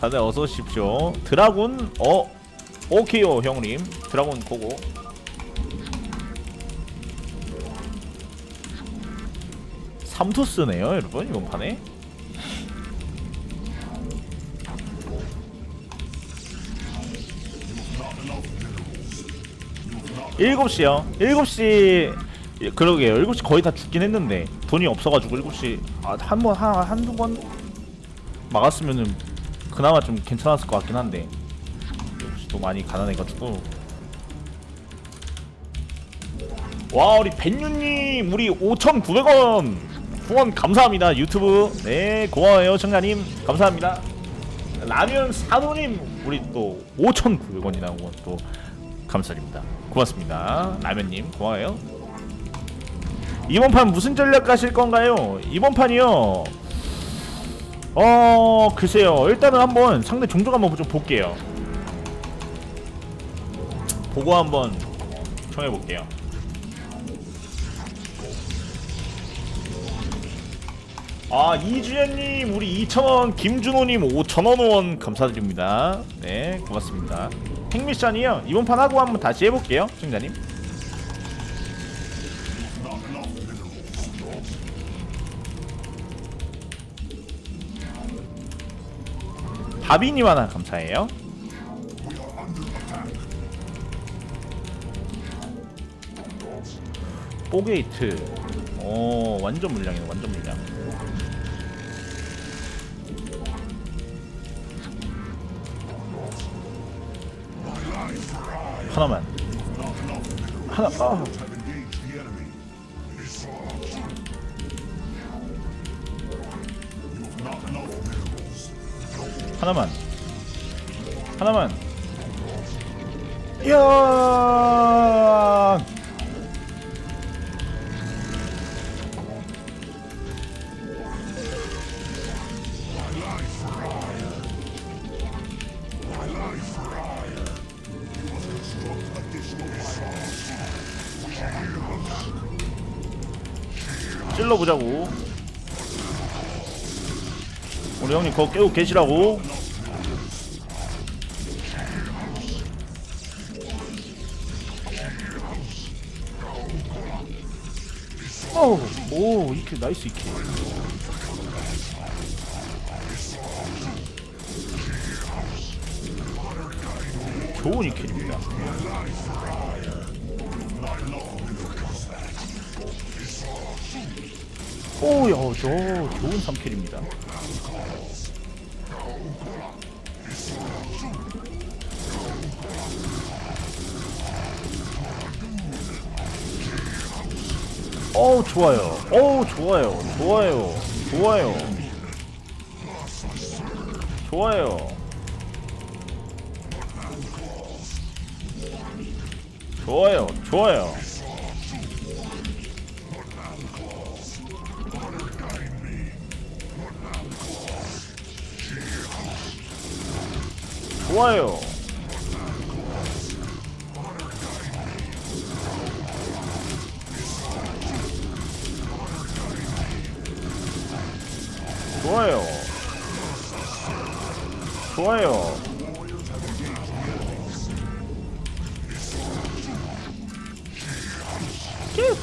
다들 어서 오십시오. 드라군 어 오케이요 형님. 드라군 고고. 삼토스네요 여러분 이번 판에. 일곱 시요. 일곱 시 예, 그러게요. 일곱 시 거의 다 죽긴 했는데 돈이 없어가지고 일곱 시한번 한 한두 번 막았으면은 그나마 좀 괜찮았을 것 같긴 한데. 역시 또 많이 가난해가지고. 와 우리 벤유님 우리 5,900원 후원 감사합니다 유튜브. 네 고마워요 청자님. 감사합니다. 라면 사도님 우리 또 5,900원이나 후원 또 감사드립니다. 고맙습니다. 라면님 고마워요. 이번 판 무슨 전략 가실 건가요? 이번 판이요 어 글쎄요. 일단은 한번 상대 종족 한번 좀 볼게요. 보고 한번 정해볼게요. 아 이주연님 우리 2,000원 김준호님 5,000원 후원 감사드립니다. 네 고맙습니다. 핵미션이요. 이번 판 하고 한번 다시 해볼게요 시청자님 바비님 하나 감사해요. 뽀게이트. 오, 완전 물량이네, 완전 물량. 하나만. 하나, 아. 하나만. 하나만. 이야! 찔러보자고 우리 형님 그거 깨고 계시라고 어우, 오, 이렇게 나이스 이렇게. 좋은 이킬입니다. 오야, 저 좋은 3킬입니다. 어우 좋아요. 어 좋아요. 좋아요. 좋아요. 좋아요. 좋아요. 좋아요. 좋아요. 좋아요. 큐.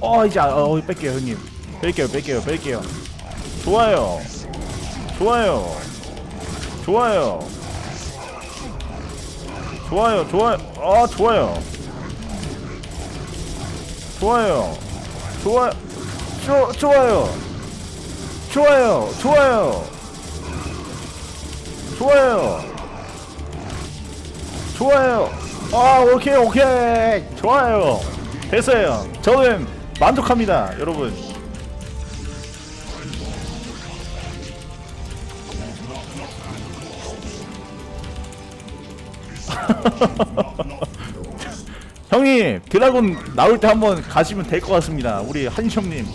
어 이제 아, 어 뺄게요 형님. 뺄게요 뺄게요 뺄게요. 좋아요. 좋아요. 좋아요. 좋아요 좋아요. 아 좋아요 좋아요. 좋아 좋 좋아요. 좋아요 좋아요. 좋아요. 좋아요. 아 오케이 오케이. 좋아요. 됐어요. 저는 만족합니다 여러분 형이 드라곤 나올 때 한번 가시면 될 것 같습니다. 우리 한시 형님.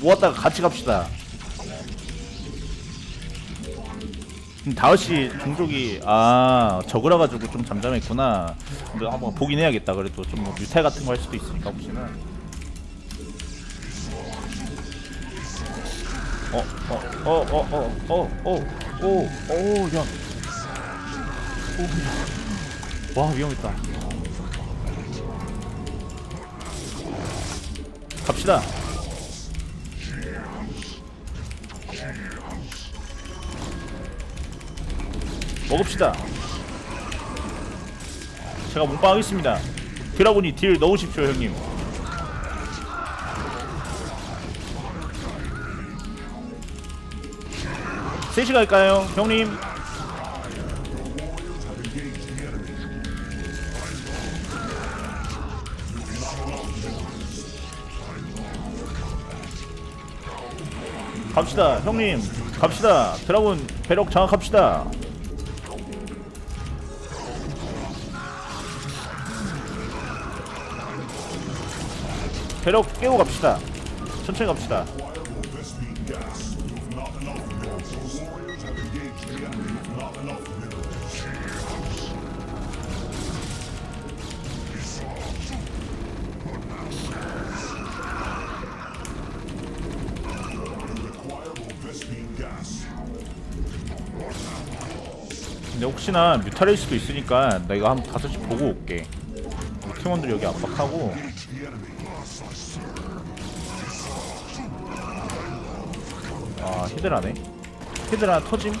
모았다가 같이 갑시다. 음, 다섯시 종족이 아 적으라가지고 좀 잠잠했구나. 근데 한번 보긴 해야겠다. 그래도 좀뭐 뮤탈 같은 거 할 수도 있으니까 혹시나. 어 어 어 어 어 어어어야와 위험했다. 갑시다. 먹읍시다. 제가 몸빵하겠습니다. 드라군이 딜 넣으십시오 형님. 셋이 갈까요 형님 갑시다 형님. 갑시다. 드라군 배럭 장악합시다. 배럭 깨고 갑시다. 천천히 갑시다 혹시나 뮤탈일 수도 있으니까 내가 한 5시 보고 올게. 팀원들 여기 압박하고. 아 히드라네? 히드라 터짐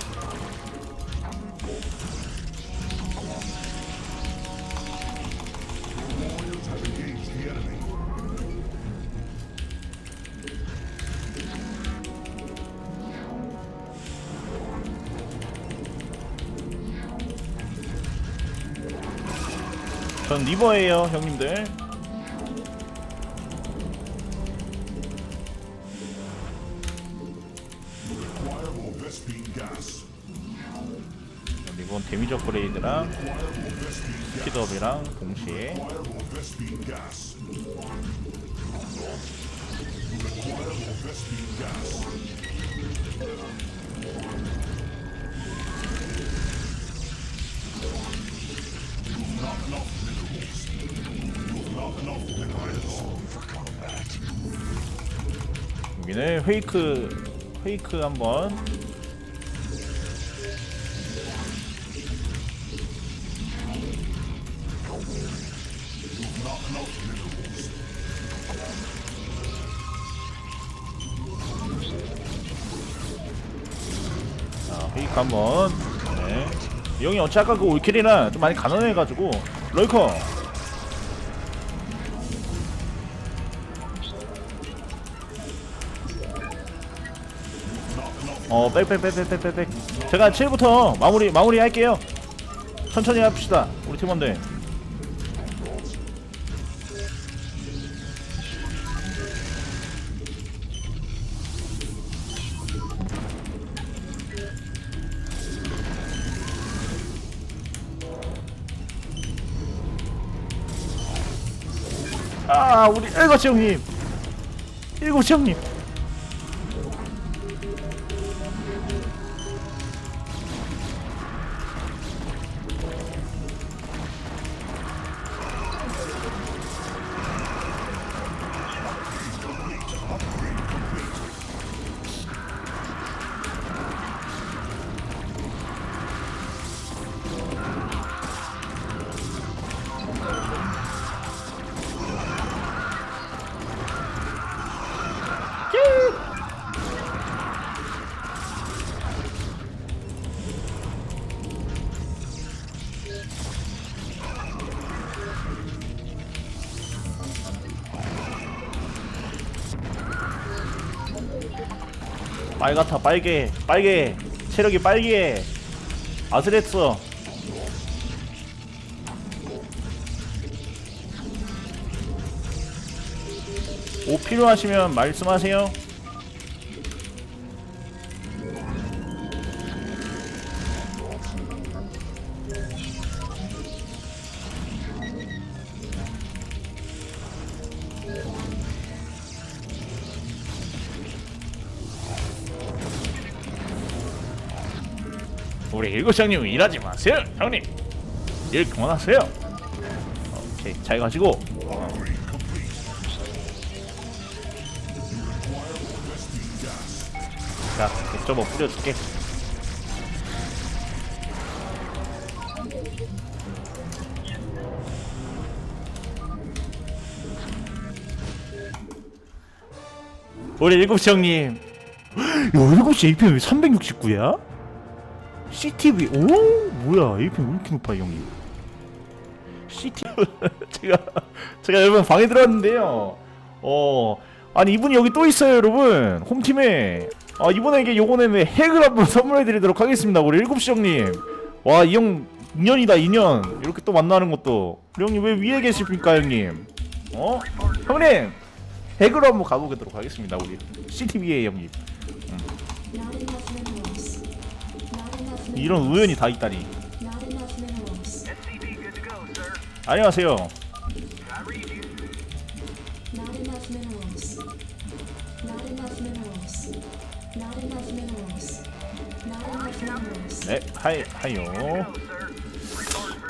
리버예요 형님들. 이건 데미지 업그레이드랑 스피드업이랑 동시에 페이크 페이크 한번. 자, 페이크 한번. 네. 이 형이 어찌 아까 그 올킬이나 좀 많이 가난해가지고. 럴커 어, 빽빽빽빽빽빽. 제가 7부터 마무리 마무리 할게요. 천천히 합시다. 우리 팀원들. 아, 우리 일곱 시 형님. 일곱 시 형님. 빨갛다. 빨개. 빨개. 체력이 빨개. 아슬했어. 오 필요하시면 말씀하세요 우리 일곱 형님 일하지 마세요 형님. 일 그만하세요. 오케이 잘 가시고. 자 객점어 뿌려줄게. 우리 일곱 시 형님. 야 일곱 시 APM 왜 369야? CTV 오 뭐야. APM 왜 이렇게 높아 이 형님? CTV 제가 제가 여러분 방에 들어왔는데요. 어 아니 이분이 여기 또 있어요 여러분. 홈팀에. 아 이번에 요번에는 핵을 한번 선물해 드리도록 하겠습니다 우리 일곱 시 형님. 와 이 형 인연이다 인연. 이렇게 또 만나는 것도. 우리 형님 왜 위에 계십니까 형님? 어? 형님! 핵으로 한번 가보도록 하겠습니다 우리 CTV의 형님. Not 이런 우연이 다 있다니. 안녕하세요. 네 하이 하이요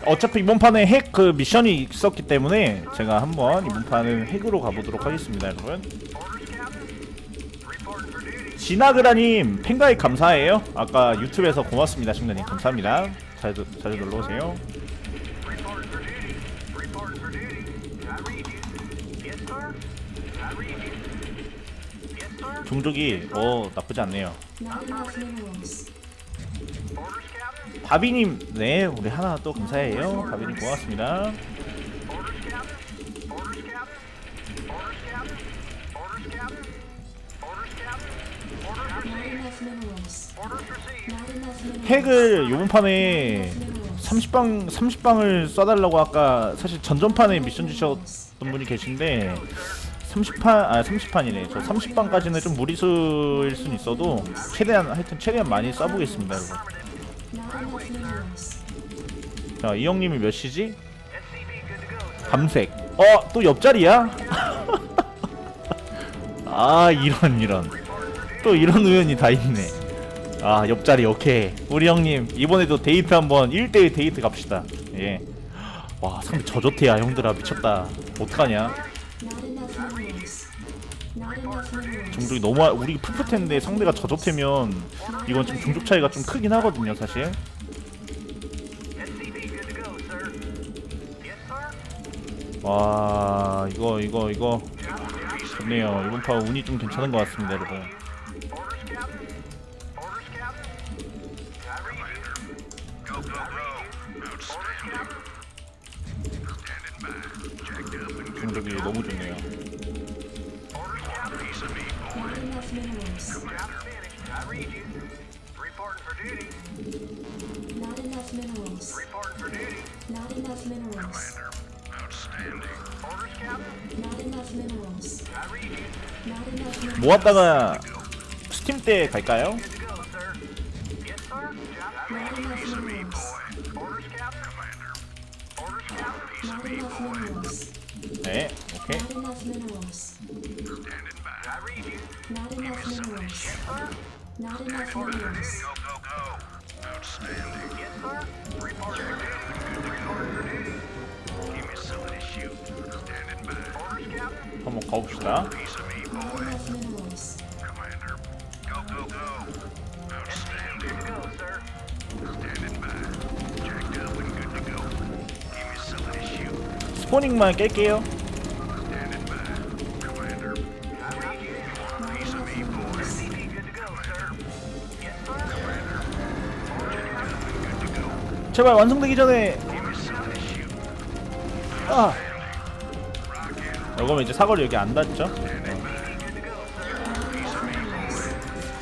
어차피 이번 판에 핵 그 미션이 있었기 때문에 제가 한번 이번 판은 핵으로 가보도록 하겠습니다 여러분 지나그라님 팬가입 감사해요. 아까 유튜브에서 고맙습니다 신나님. 감사합니다. 자주 자주 놀러오세요. 종족이 어 나쁘지 않네요. 바비님 네 우리 하나 또 감사해요. 바비님 고맙습니다 핵을 요번 판에 minerals. 30방 30방을 쏴달라고 아까 사실 전전판에 미션 주셨던 분이 계신데 30판 아 30판이네 저 30방까지는 좀 무리수일 순 있어도 최대한 하여튼 최대한 많이 쏴보겠습니다 여러분 Not enough minerals. 자이 형님이 몇 시지? 밤색 어 또 옆자리야? 아 이런 이런 또 이런 우연이 다 있네 아 옆자리 오케이. 우리 형님 이번에도 데이트 한번 1대1 데이트 갑시다. 예와 상대 저조태야 형들아. 미쳤다. 어떡하냐. 종족이 너무 아- 우리 풋풋했는데 상대가 저조태면 이건 좀 종족 차이가 좀 크긴 하거든요 사실. 와 이거 이거 이거. 좋네요. 이번 판 운이 좀 괜찮은 것 같습니다 여러분 종족이 너무 좋네요 Not enough minerals. Not enough minerals. Not enough minerals. Not enough minerals. Not enough minerals. 모았다가 스팀 때 갈까요? Not enough minerals. Not enough minerals. 네 오케이 Not enough minerals. Not enough minerals. Not enough minerals. 한번 가봅시다 Not enough minerals. 스포닝만 깰게요 Not 제발 완성되기 전에. 아. 이거면 이제 사거리 여기 안 닿죠?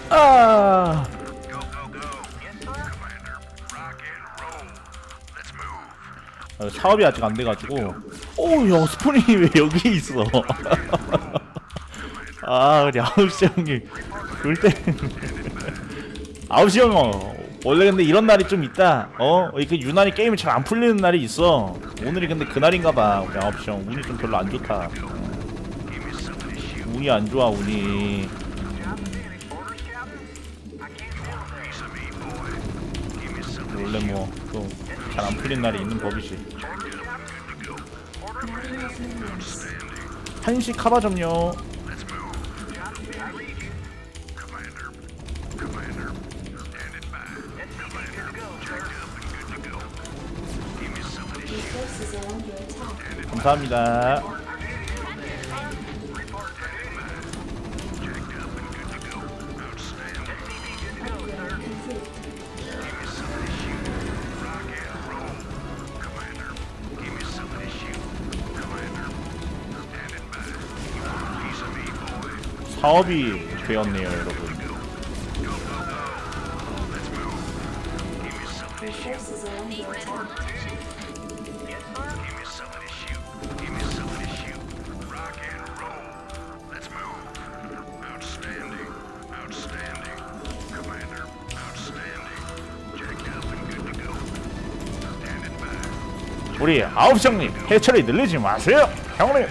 아. 어, 사업이 아직 안 돼가지고. 오야 스포닝이 왜 여기 있어? 아 우리 아홉시 형님. 그럴 때 아홉시 형어 원래 근데 이런 날이 좀 있다. 어? 이렇게 유난히 게임이 잘 안 풀리는 날이 있어. 오늘이 근데 그날인가봐. 우리 아홉시 형. 운이 좀 별로 안 좋다. 운이 안 좋아 운이. 원래 뭐 또 잘 안 풀린 날이 있는 법이지. 한시 카바 점요. 감사합니다. 사업이 되었네요, 여러분. 우리 아홉 형님 해처리 늘리지 마세요, 형님.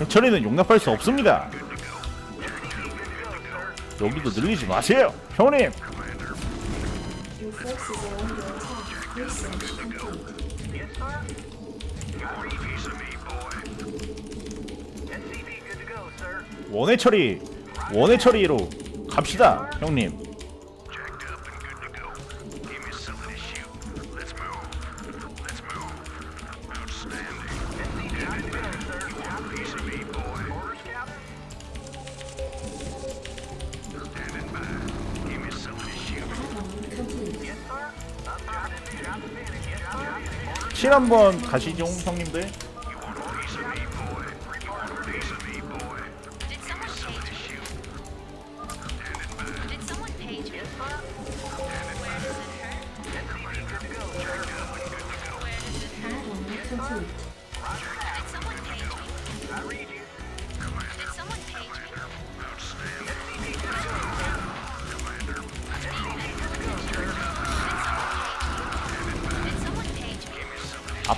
해처리는 용납할 수 없습니다. 여기도 늘리지 마세요, 형님. 원해 처리, 원해 처리로 갑시다, 형님. 한번 가시죠, 형님들.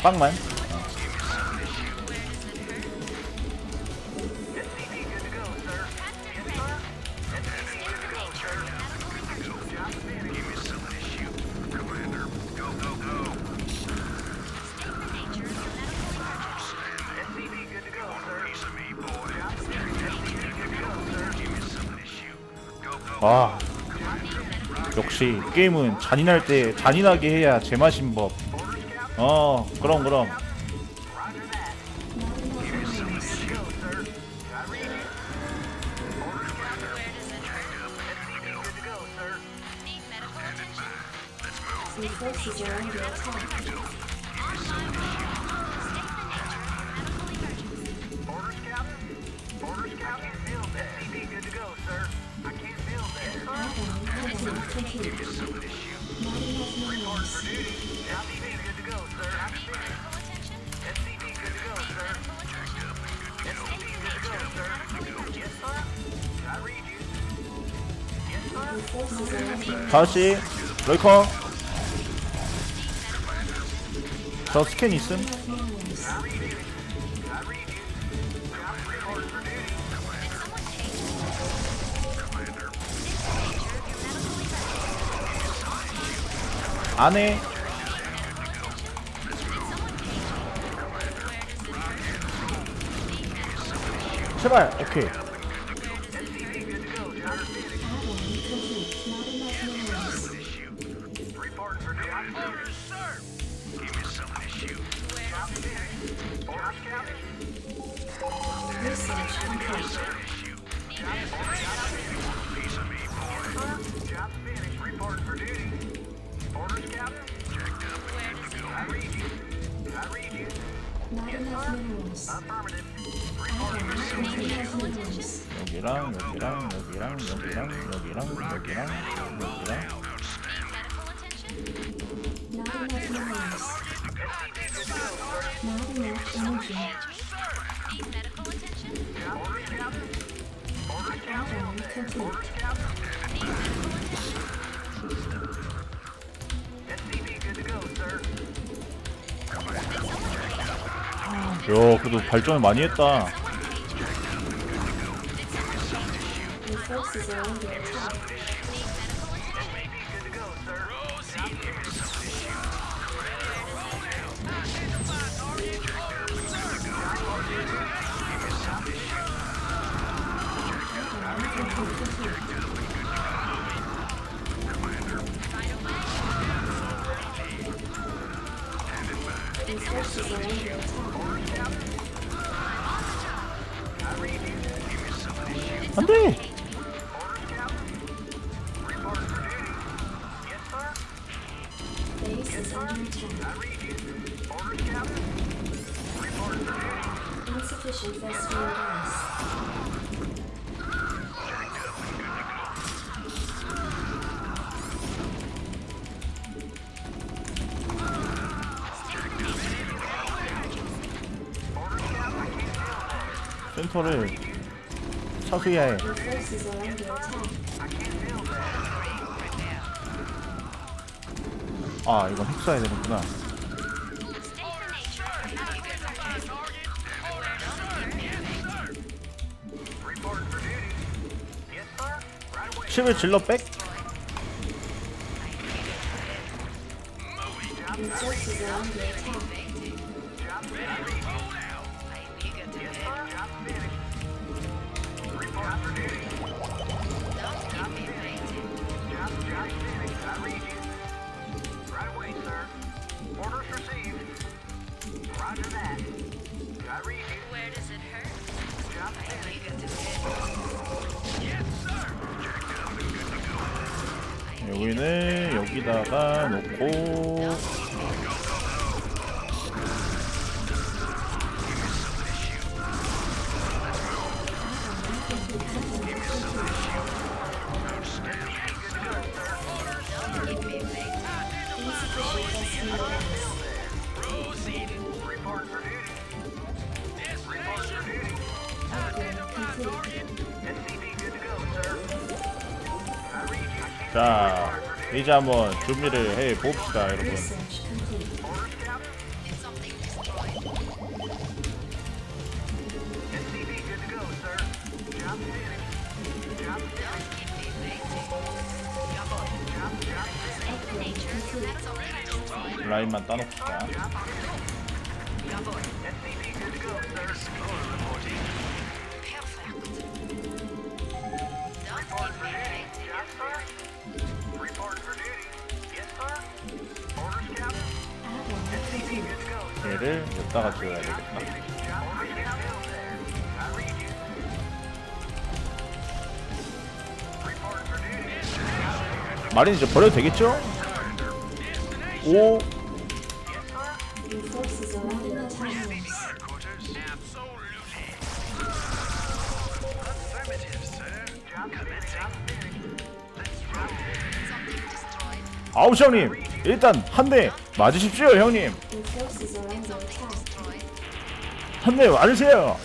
압박만. 와. 역시 게임은 잔인할 때 잔인하게 해야 제맛인 법. 어, 그럼 그럼. Need medical attention? Your forces 다시 럴커. 저 스캔 있음. 안에 제발 오케이 여기랑 여기랑 여기랑 여기랑 여기랑 여기랑 여기랑. 야 그래도 발전을 많이 했다 This is our only attack. Enforces are under attack. 안 돼! 수해야 해. 아 이건 흡수해야 되는구나. 10을 질러 백? 여기는 여기다가 놓고 gas. Report for duty. 자 이제 한번 준비를 해 봅시다 여러분. 라인만 따놓읍시다 얘를 여기다가 줘야 되겠다. 마린 이제 버려도 되겠죠? 오 아우시 형님 일단 한 대 맞으십시오 형님. 한 대 맞으세요.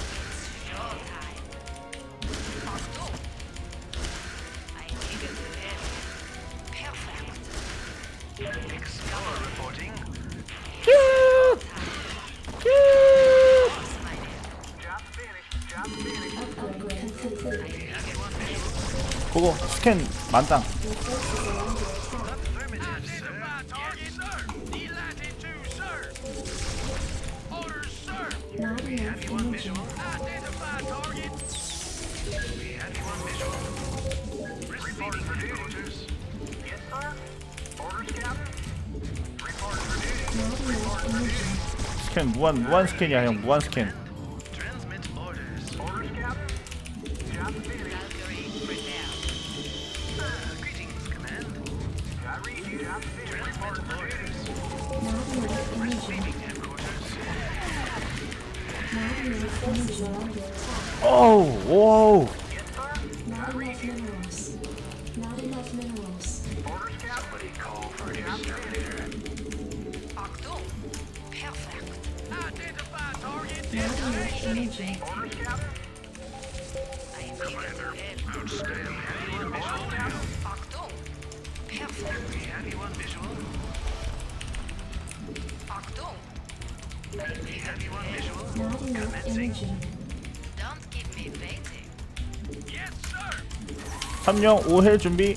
그거 스캔 만땅 스캔 무한 무한 스캔이야 형 무한 스캔. 어우 오우 Yes, sir. Not enough minerals. Not enough minerals. Orders, Captain. Call for Job finished. Achtung. Perfect. Nadia imaging. Orders, Captain. I needed to hit. Achtung. Perfect. Achtung. I needed to hit. Nadia imaging. Don't keep me waiting. 3령 5회 준비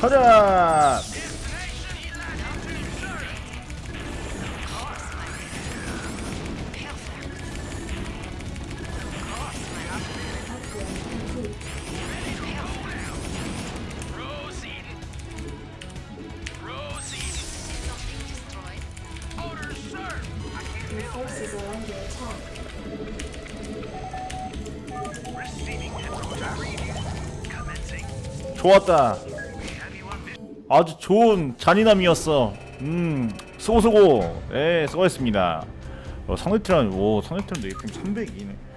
가자! 좋았다. 아주 좋은 잔인함이었어. 음, 수고 수고. 예, 수고했습니다. 어, 상대팀 오 상대팀도 300이네.